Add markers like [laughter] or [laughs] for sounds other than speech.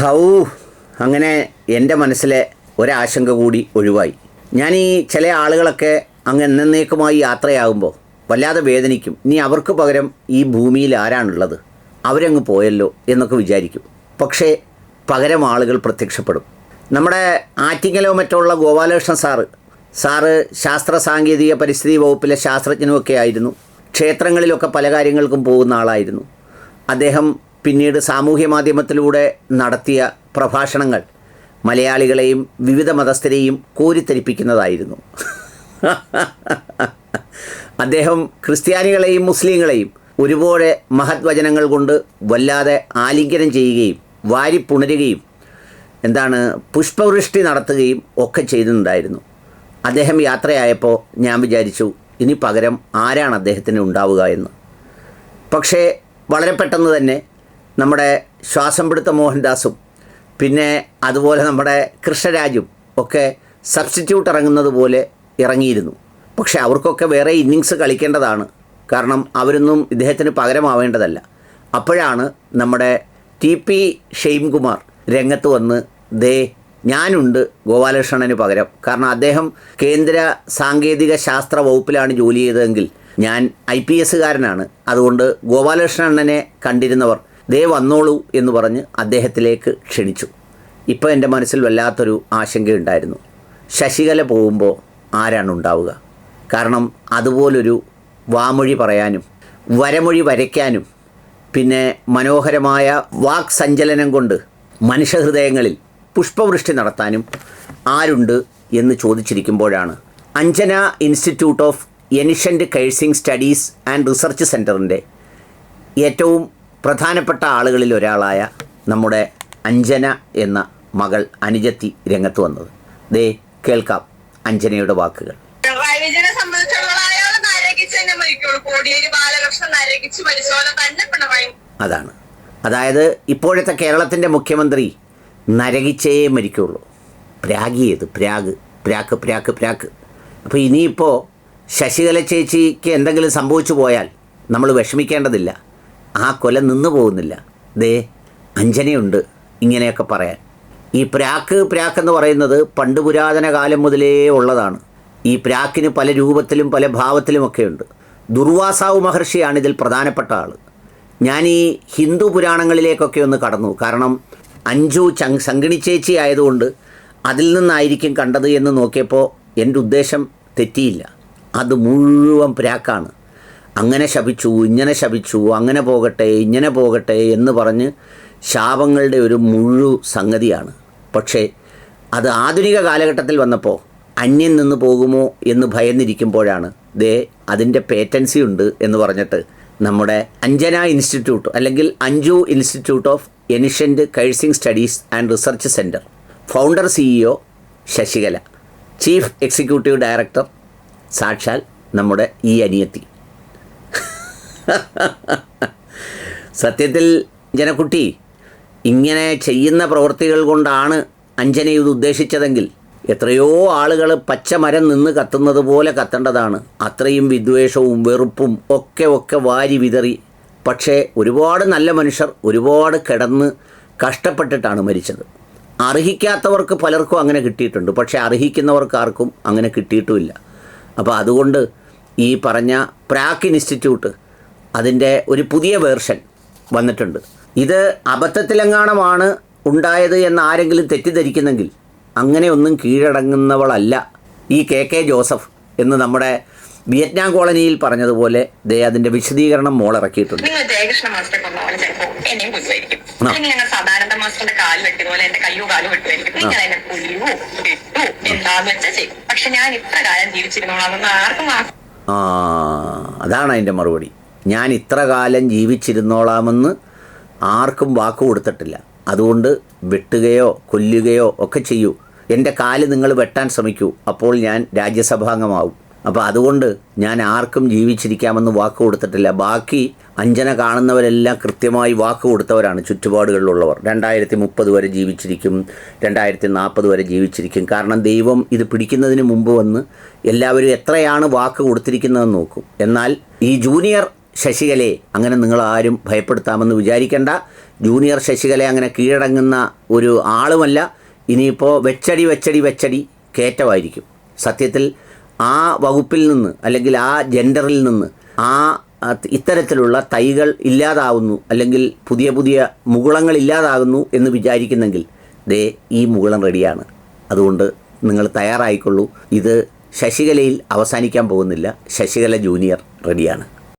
How. അങ്ങനെ എന്റെ മനസ്സിലെ ഒരാശങ്ക കൂടി ഒഴിവായി. ഞാൻ ഈ ചില ആളുകളൊക്കെ അങ്ങ് എന്നേക്കുമായി യാത്രയാകുമ്പോൾ വല്ലാതെ വേദനിക്കും. ഇനി അവർക്ക് പകരം ഈ ഭൂമിയിൽ ആരാണുള്ളത്? അവരങ്ങ് പോയല്ലോ എന്നൊക്കെ വിചാരിക്കും. പക്ഷേ പകരം ആളുകൾ പ്രത്യക്ഷപ്പെടും. നമ്മുടെ ആറ്റിങ്ങലോ മറ്റുള്ള ഗോപാലകൃഷ്ണൻ സാറ് സാറ് ശാസ്ത്ര സാങ്കേതിക പരിസ്ഥിതി വകുപ്പിലെ ശാസ്ത്രജ്ഞനുമൊക്കെ ആയിരുന്നു. ക്ഷേത്രങ്ങളിലൊക്കെ പല കാര്യങ്ങൾക്കും പോകുന്ന ആളായിരുന്നു. അദ്ദേഹം പിന്നീട് സാമൂഹ്യ മാധ്യമത്തിലൂടെ നടത്തിയ പ്രഭാഷണങ്ങൾ മലയാളികളെയും വിവിധ മതസ്ഥരെയും കോരിത്തരിപ്പിക്കുന്നതായിരുന്നു. അദ്ദേഹം ക്രിസ്ത്യാനികളെയും മുസ്ലിങ്ങളെയും ഒരുപോലെ മഹത് വചനങ്ങൾ കൊണ്ട് വല്ലാതെ ആലിംഗനം ചെയ്യുകയും വാരിപ്പുണരുകയും എന്താണ് പുഷ്പവൃഷ്ടി നടത്തുകയും ഒക്കെ ചെയ്തിട്ടുണ്ടായിരുന്നു. അദ്ദേഹം യാത്രയായപ്പോൾ ഞാൻ വിചാരിച്ചു ഇനി പകരം ആരാണ് അദ്ദേഹത്തിന് ഉണ്ടാവുക എന്ന്? പക്ഷേ വളരെ പെട്ടെന്ന് തന്നെ നമ്മുടെ ശ്വാസം പിടുത്ത മോഹൻദാസും പിന്നെ അതുപോലെ നമ്മുടെ കൃഷ്ണരാജും ഒക്കെ സബ്സ്റ്റിറ്റ്യൂട്ട് ഇറങ്ങുന്നത് പോലെ ഇറങ്ങിയിരുന്നു. പക്ഷെ അവർക്കൊക്കെ വേറെ ഇന്നിങ്സ് കളിക്കേണ്ടതാണ്. കാരണം അവരൊന്നും ഇദ്ദേഹത്തിന് പകരമാവേണ്ടതല്ല. അപ്പോഴാണ് നമ്മുടെ ടി പി ഷെയ്ംകുമാർ രംഗത്ത് വന്ന് ദേ ഞാനുണ്ട് ഗോപാലകൃഷ്ണന് പകരം. കാരണം അദ്ദേഹം കേന്ദ്ര സാങ്കേതിക ശാസ്ത്ര വകുപ്പിലാണ് ജോലി ചെയ്തതെങ്കിൽ ഞാൻ ഐ പി എസ്സുകാരനാണ്. അതുകൊണ്ട് ഗോപാലകൃഷ്ണനെ കണ്ടിരുന്നവർ ദേ വന്നോളൂ എന്ന് പറഞ്ഞ് അദ്ദേഹത്തിലേക്ക് ക്ഷണിച്ചു. ഇപ്പോൾ എന്റെ മനസ്സിൽ വല്ലാത്തൊരു ആശങ്കയുണ്ടായിരുന്നു. ശശികല പോകുമ്പോൾ ആരാണ് ഉണ്ടാവുക? കാരണം അതുപോലൊരു വാമൊഴി പറയാനും വരമൊഴി വരയ്ക്കാനും പിന്നെ മനോഹരമായ വാക് സഞ്ചലനം കൊണ്ട് മനുഷ്യഹൃദയങ്ങളിൽ പുഷ്പവൃഷ്ടി നടത്താനും ആരുണ്ട് എന്ന് ചോദിച്ചിരിക്കുമ്പോഴാണ് Anjana institute of ancient cursing studies and research സെന്ററിന്റെ ഏറ്റവും പ്രധാനപ്പെട്ട ആളുകളിൽ ഒരാളായ നമ്മുടെ അഞ്ജന എന്ന മകൾ അനുജത്തി രംഗത്ത് വന്നത്. ദേ കേൾക്കാം അഞ്ജനയുടെ വാക്കുകൾ. അതാണ് അതായത് ഇപ്പോഴത്തെ കേരളത്തിന്റെ മുഖ്യമന്ത്രി നരകിച്ചേ മരിക്കുള്ളൂ. പ്രാഗിയത് പ്രാഗ്. പ്രാക്ക് പ്രാക്ക് പ്രാക്ക്. അപ്പോൾ ഇനിയിപ്പോൾ ശശികല ചേച്ചിക്ക് എന്തെങ്കിലും സംഭവിച്ചു പോയാൽ നമ്മൾ വിഷമിക്കേണ്ടതില്ല. ആ കൊല നിന്നു പോകുന്നില്ല. ദേ അഞ്ജനയുണ്ട് ഇങ്ങനെയൊക്കെ പറയാൻ. ഈ പ്രാക്ക് പ്രാക്ക് എന്ന് പറയുന്നത് പണ്ട് പുരാതന കാലം മുതലേ ഉള്ളതാണ്. ഈ പ്രാക്കിന് പല രൂപത്തിലും പല ഭാവത്തിലുമൊക്കെ ഉണ്ട്. ദുർവാസാവ് മഹർഷിയാണ് ഇതിൽ പ്രധാനപ്പെട്ട ആൾ ഞാൻ ഈ ഹിന്ദു പുരാണങ്ങളിലേക്കൊക്കെ ഒന്ന് കടന്നു. കാരണം അഞ്ചു ചങ് സംഗണിച്ചേച്ചി ആയതുകൊണ്ട് അതിൽ നിന്നായിരിക്കും കണ്ടത് എന്ന് നോക്കിയപ്പോൾ എന്റെ ഉദ്ദേശം തെറ്റിയില്ല. അത് മുഴുവൻ പ്രാക്കാണ്. അങ്ങനെ ശപിച്ചു ഇങ്ങനെ ശപിച്ചു അങ്ങനെ പോകട്ടെ ഇങ്ങനെ പോകട്ടെ എന്ന് പറഞ്ഞ് ശാപങ്ങളുടെ ഒരു മുഴു സംഗതിയാണ്. പക്ഷേ അത് ആധുനിക കാലഘട്ടത്തിൽ വന്നപ്പോൾ അന്യം നിന്ന് പോകുമോ എന്ന് ഭയന്നിരിക്കുമ്പോഴാണ് ദേ അതിന്റെ പേറ്റൻസി ഉണ്ട് എന്ന് പറഞ്ഞിട്ട് നമ്മുടെ അഞ്ജന ഇൻസ്റ്റിറ്റ്യൂട്ട് അല്ലെങ്കിൽ Anju institute of ancient cursing studies and research centre founder CEO Sasikala. Chief executive director സാക്ഷാൽ നമ്മുടെ ഈ അനിയത്തി. [laughs] സത്യത്തിൽ ജനക്കുട്ടി ഇങ്ങനെ ചെയ്യുന്ന പ്രവൃത്തികൾ കൊണ്ടാണ് അഞ്ജന ഇത് ഉദ്ദേശിച്ചതെങ്കിൽ എത്രയോ ആളുകൾ പച്ചമരം നിന്ന് കത്തുന്നത് പോലെ കത്തേണ്ടതാണ്. അത്രയും വിദ്വേഷവും വെറുപ്പും ഒക്കെ ഒക്കെ വാരി വിതറി. പക്ഷേ ഒരുപാട് നല്ല മനുഷ്യർ ഒരുപാട് കിടന്ന് കഷ്ടപ്പെട്ടിട്ടാണ് മരിച്ചത്. അർഹിക്കാത്തവർക്ക് പലർക്കും അങ്ങനെ കിട്ടിയിട്ടുണ്ട്. പക്ഷേ അർഹിക്കുന്നവർക്ക് ആർക്കും അങ്ങനെ കിട്ടിയിട്ടുമില്ല. അപ്പോൾ അതുകൊണ്ട് ഈ പറഞ്ഞ പ്രാക്കിൻ ഇൻസ്റ്റിറ്റ്യൂട്ട് അതിന്റെ ഒരു പുതിയ വേർഷൻ വന്നിട്ടുണ്ട്. ഇത് അബദ്ധത്തിലെങ്ങാണമാണ് ഉണ്ടായത് എന്ന് ആരെങ്കിലും തെറ്റിദ്ധരിക്കുന്നെങ്കിൽ അങ്ങനെയൊന്നും കീഴടങ്ങുന്നവളല്ല ഈ കെ കെ ജോസഫ് എന്ന് നമ്മുടെ വിയറ്റ്നാം കോളനിയിൽ പറഞ്ഞതുപോലെ ദേ അതിന്റെ വിശദീകരണം മോളിറക്കിയിട്ടുണ്ട് നിങ്ങൾ ജയകൃഷ്ണ മാസ്റ്ററെ കൊന്ന പോലെ ചിലപ്പോ എന്നെയും കൊല്ലുമായിരിക്കും ആ. അല്ലെങ്കിൽ ഞങ്ങൾ സദാനന്ദ മാസ്റ്ററിന്റെ കാൽ വെട്ടിയ പോലെ എന്റെ കയ്യോ കാലും വെട്ടുമായിരിക്കും നിങ്ങൾ എന്നെ കൊല്ലുവോ? വെട്ടോ? എന്താന്ന് വെച്ചാൽ ചെയ്യും. പക്ഷെ ഞാൻ ഇത്ര കാലം ജീവിച്ചിരുന്നോളാമെന്ന് ആർക്കും ആ അതാണ് അതിന്റെ മറുപടി. ഞാൻ ഇത്ര കാലം ജീവിച്ചിരുന്നോളാമെന്ന് ആർക്കും വാക്ക് കൊടുത്തിട്ടില്ല. അതുകൊണ്ട് വെട്ടുകയോ കൊല്ലുകയോ ഒക്കെ ചെയ്യൂ. എന്റെ കാൽ നിങ്ങൾ വെട്ടാൻ ശ്രമിക്കൂ. അപ്പോൾ ഞാൻ രാജ്യസഭാംഗമാവും. അപ്പോൾ അതുകൊണ്ട് ഞാൻ ആർക്കും ജീവിച്ചിരിക്കാമെന്ന് വാക്ക് കൊടുത്തിട്ടില്ല. ബാക്കി അഞ്ജന കാണുന്നവരെല്ലാം കൃത്യമായി വാക്ക് കൊടുത്തവരാണ് ചുറ്റുപാടുകളിലുള്ളവർ. രണ്ടായിരത്തി മുപ്പത് വരെ ജീവിച്ചിരിക്കും. രണ്ടായിരത്തി നാൽപ്പത് വരെ ജീവിച്ചിരിക്കും. കാരണം ദൈവം ഇത് പിടിക്കുന്നതിന് മുമ്പ് വന്ന് എല്ലാവരും എത്രയാണ് വാക്ക് കൊടുത്തിരിക്കുന്നതെന്ന് നോക്കും. എന്നാൽ ഈ ജൂനിയർ ശശികലയെ അങ്ങനെ നിങ്ങൾ ആരും ഭയപ്പെടുത്താമെന്ന് വിചാരിക്കേണ്ട. ജൂനിയർ ശശികല അങ്ങനെ കീഴടങ്ങുന്ന ഒരു ആളുമല്ല. ഇനിയിപ്പോൾ വെച്ചടി വെച്ചടി വെച്ചടി കയറ്റമായിരിക്കും. സത്യത്തിൽ ആ വകുപ്പിൽ നിന്ന് അല്ലെങ്കിൽ ആ ജെൻഡറിൽ നിന്ന് ആ ഇത്തരത്തിലുള്ള തൈകൾ ഇല്ലാതാവുന്നു അല്ലെങ്കിൽ പുതിയ പുതിയ മുകുളങ്ങൾ ഇല്ലാതാകുന്നു എന്ന് വിചാരിക്കുന്നെങ്കിൽ ദേ ഈ മുകുളം റെഡിയാണ്. അതുകൊണ്ട് നിങ്ങൾ തയ്യാറായിക്കൊള്ളൂ. ഇത് ശശികലയിൽ അവസാനിക്കാൻ പോകുന്നില്ല. ശശികല ജൂനിയർ റെഡിയാണ്.